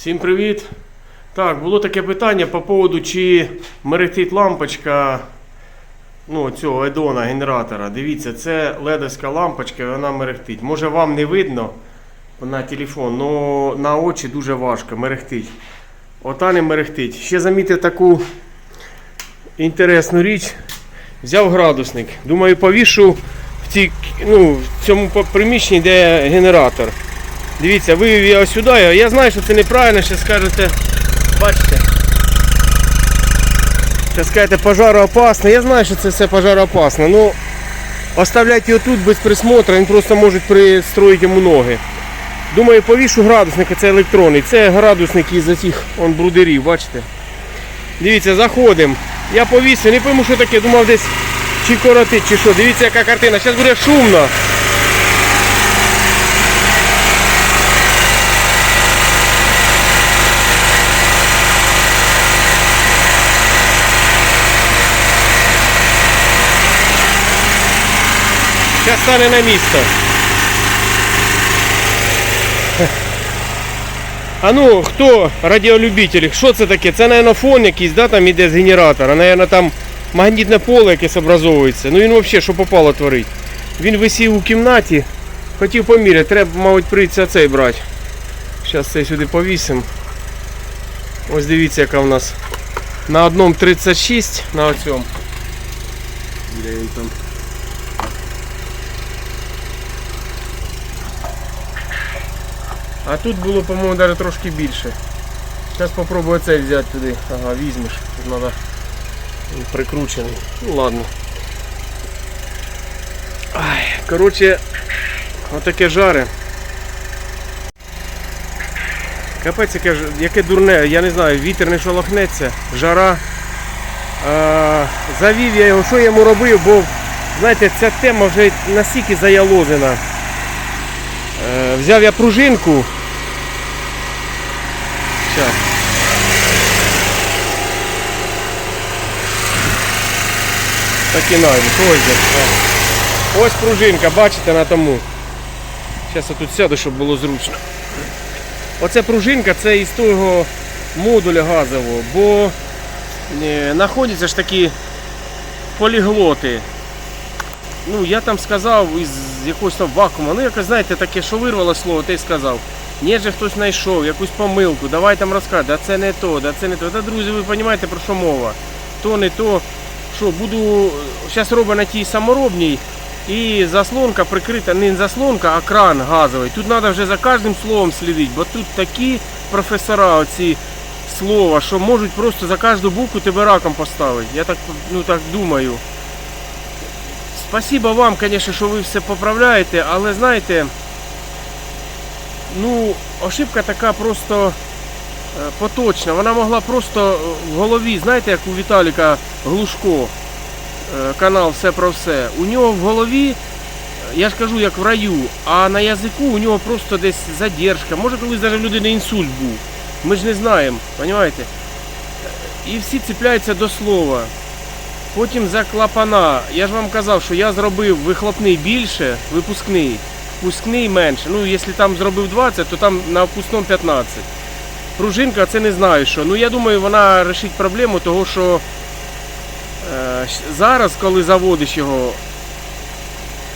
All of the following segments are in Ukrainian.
Всім привіт! Так, було таке питання по поводу, чи мерехтить лампочка ну, цього Едона генератора. Дивіться, це ледовська лампочка, вона мерехтить. Може вам не видно на телефон, але на очі дуже важко мерехтить. Ота не мерехтить. Ще замітив таку інтересну річ. Взяв градусник. Думаю, повішу в, цій, ну, в цьому приміщенні, де генератор. Дивіться, вивів я ось сюди. Я знаю, що це неправильно, ще скажете, бачите. Ще скажете, пожароопасно. Я знаю, що це все пожароопасно. Ну, оставляйте його тут без присмотру, він просто може пристроїти йому ноги. Думаю, повішу градусника, це електронний. Це градусник із оцих он брудерів, бачите? Дивіться, заходимо. Я повісив, не пойму, що таке, думав десь чи коротить, чи що. Дивіться, яка картина. Зараз буде шумно. Зараз стане на місто. А ну, хто радіолюбитель, що це таке? Це, мабуть, фон якийсь, да, там іде з генератора. Наверно, там магнітне поле якесь образовується. Ну він взагалі, що попало творить. Він висів у кімнаті, хотів поміряти, треба, мабуть, прийти цей брати. Зараз цей сюди повісимо. Ось дивіться, яка у нас на одному 36, на оцьому. Там? А тут було, по-моєму, навіть трошки більше. Зараз спробую цей взяти туди. Ага, візьмеш. Тут треба прикручений. Ну ладно. Ай, коротше, отаке жаре. Капець, яке, яке дурне, я не знаю, вітер не шолохнеться, жара. А, завів я його, що я йому робив, бо знаєте, ця тема вже настільки заялозена. Е, взяв я пружинку. Щас. Так і навіть. Ось. О. Ось пружинка, бачите на тому. Зараз я тут сяду, щоб було зручно. Оце пружинка, це із того модуля газового, бо е, знаходяться ж такі поліглоти. Ну, я там сказав із якогось там вакуума, ну якось, знаєте, таке, що вирвало слово, ти сказав. Ні, же хтось знайшов, якусь помилку, давай там розказуй, да це не то, да це не то. Та, друзі, ви розумієте, про що мова. То не то. Що, буду, зараз роблю на тій саморобній, і заслонка прикрита, не заслонка, а кран газовий. Тут треба вже за кожним словом слідити, бо тут такі професора оці слова, що можуть просто за кожну букву тебе раком поставити. Я так, ну, так думаю. Спасибо вам, звісно, що ви все поправляєте, але знаєте, ну, ошибка така просто е, поточна. Вона могла просто е, в голові, знаєте, як у Віталіка Глушко, е, канал Все про все. У нього в голові, я ж кажу, як в раю, а на язику у нього просто десь задержка. Може колись навіть в людини інсульт був. Ми ж не знаємо, розумієте? І всі цепляються до слова. Потім за клапана. Я ж вам казав, що я зробив вихлопний більше, випускний, впускний менше. Ну, якщо там зробив 20, то там на впускному 15. Пружинка це не знаю що. Ну я думаю, вона вирішить проблему, того що е, зараз, коли заводиш його.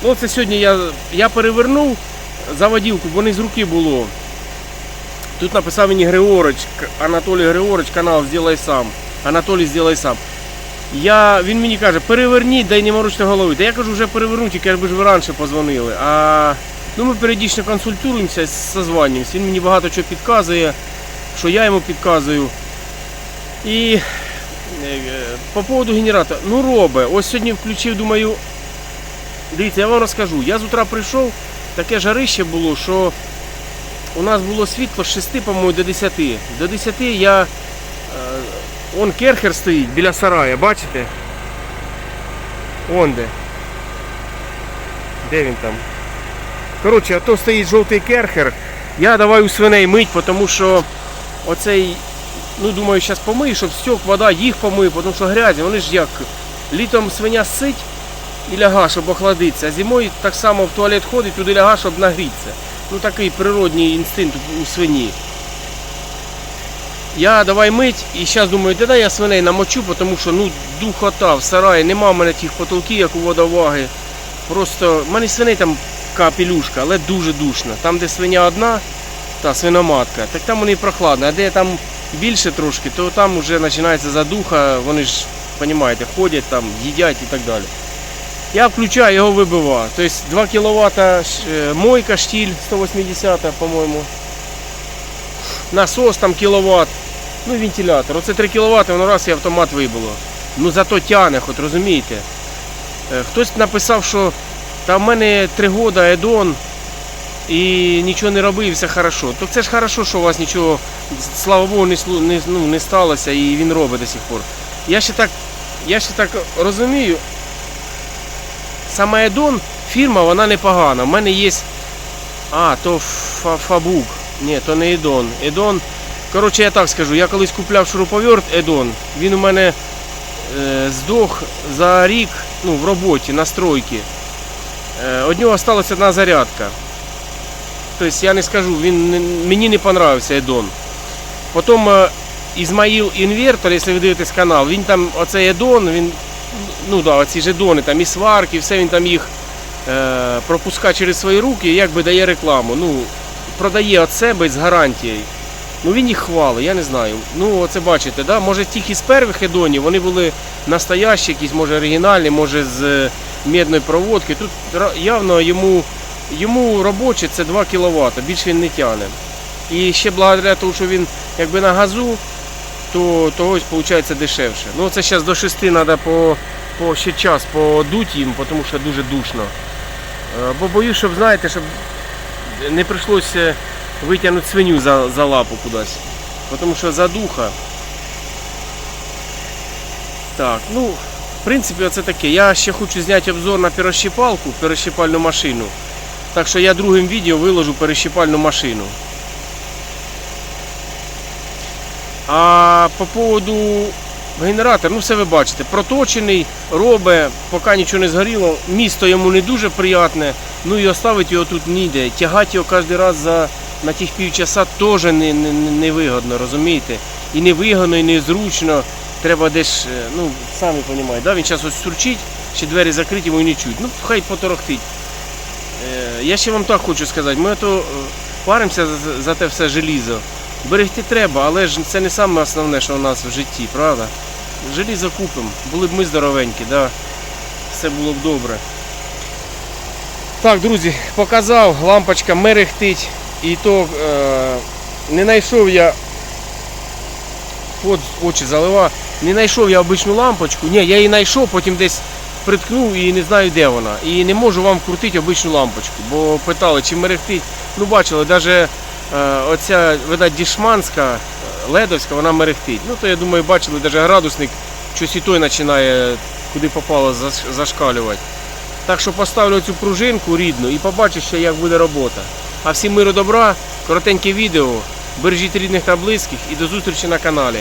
Ну, це сьогодні я, я перевернув заводівку, бо не з руки було. Тут написав мені Григорич, Анатолій Григорич, канал Сделай сам. Анатолій Сделай сам. Я, він мені каже, переверніть, дай не морочте голови. Та я кажу, вже перевернуть, тільки ж ви раніше позвонили. А ну, ми періодично консультуємося, созванюємося. Він мені багато чого підказує, що я йому підказую. І е, по поводу генератора, ну робе, ось сьогодні включив, думаю. Дивіться, я вам розкажу. Я з утра прийшов, таке жарище було, що у нас було світло з 6, по-моєму, до 10. До 10 я. Е, Он керхер стоїть біля сарая, бачите? Он де. Де він там? Коротше, а то стоїть жовтий керхер. Я давай у свиней мить, тому що оцей, ну думаю, зараз помию, щоб стек, вода, їх помию, тому що грязі, вони ж як літом свиня сить і ляга, щоб охладитися, а зимою так само в туалет ходить, туди ляга, щоб нагрітися. Ну такий природній інстинкт у свині. Я давай мить і зараз думаю, де я свиней намочу, тому що ну духота в сараї, нема в мене тих потолків, як у водоваги. Просто в мене свиней там капелюшка, але дуже душно. Там, де свиня одна, та свиноматка, так там вони прохладно. А де там більше трошки, то там вже починається задуха, вони ж, розумієте, ходять там, їдять і так далі. Я включаю, його вибиваю. Тобто 2 кВт мойка штіль 180, по-моєму. Насос там кіловат. Ну, вентилятор. Оце 3 кВт, воно раз і автомат вибило. Ну зато тяне, хоч розумієте. Е, Хтось написав, що та в мене 3 роки Едон і нічого не робив, і все хорошо. То це ж хорошо, що у вас нічого, слава Богу, не, не, ну, не сталося і він робить до сих пор. Я ще так, я ще так розумію, саме Едон, фірма, вона непогана. У мене є. А, то Фа- Фабук. Ні, то не Едон. Едон. Коротше, я так скажу, я колись купляв шуруповерт Едон. Він у мене е, здох за рік ну, в роботі, на стройці. Е, од нього залишилася одна зарядка. Тобто я не скажу, він мені не понравився Едон. Потім е, Ізмаїл Інвертор, якщо ви дивитесь канал, він там, оцей Едон, він, ну да, оці жедони, там і сварки, все він там їх е, пропускає через свої руки і якби дає рекламу. Ну, продає від себе з гарантією. Ну він їх хвалить, я не знаю. Ну, оце бачите, да? може тільки з перших едонів вони були настоящі, якісь, може оригінальні, може з е, медної проводки. Тут явно йому, йому робоче це 2 кВт, більше він не тягне. І ще благодаря тому, що він якби на газу, то, то ось виходить дешевше. Ну це зараз до 6 треба по, по ще час подуть їм, тому що дуже душно. Е, Бо боюсь, щоб знаєте, щоб не прийшлося витягнути свиню за, за лапу кудись. Тому що задуха. Так, ну, в принципі, оце таке. Я ще хочу зняти обзор на перещипалку, перещипальну машину. Так що я другим відео виложу перещипальну машину. А по поводу генератора, ну все ви бачите, проточений, робить, поки нічого не згоріло. Місто йому не дуже приятне, ну і оставити його тут ніде. Тягати його кожен раз за, на тих півчаса теж не, не, не, розумієте? І не і не зручно. Треба десь, е, ну, самі розумієте, да? він зараз ось сурчить, ще двері закриті, йому не чуть. Ну, хай поторохтить. Е, Я ще вам так хочу сказати, ми то е, паримося за те все желізо. Берегти треба, але ж це не саме основне, що у нас в житті, правда? Желізо купимо, були б ми здоровенькі, да? все було б добре. Так, друзі, показав, лампочка мерехтить. І то е, не знайшов я от очі залива, не знайшов я обичну лампочку. Ні, я її знайшов, потім десь приткнув і не знаю де вона. І не можу вам крутити обичну лампочку, бо питали, чи мерехтить. Ну бачили, навіть е, оця, видать, дішманська, е, ледовська, вона мерехтить. Ну то я думаю, бачили, навіть градусник щось і той починає куди попало зашкалювати. Так що поставлю цю пружинку рідну і побачу ще, як буде робота. А всім миру добра, коротеньке відео. Бережіть рідних та близьких і до зустрічі на каналі.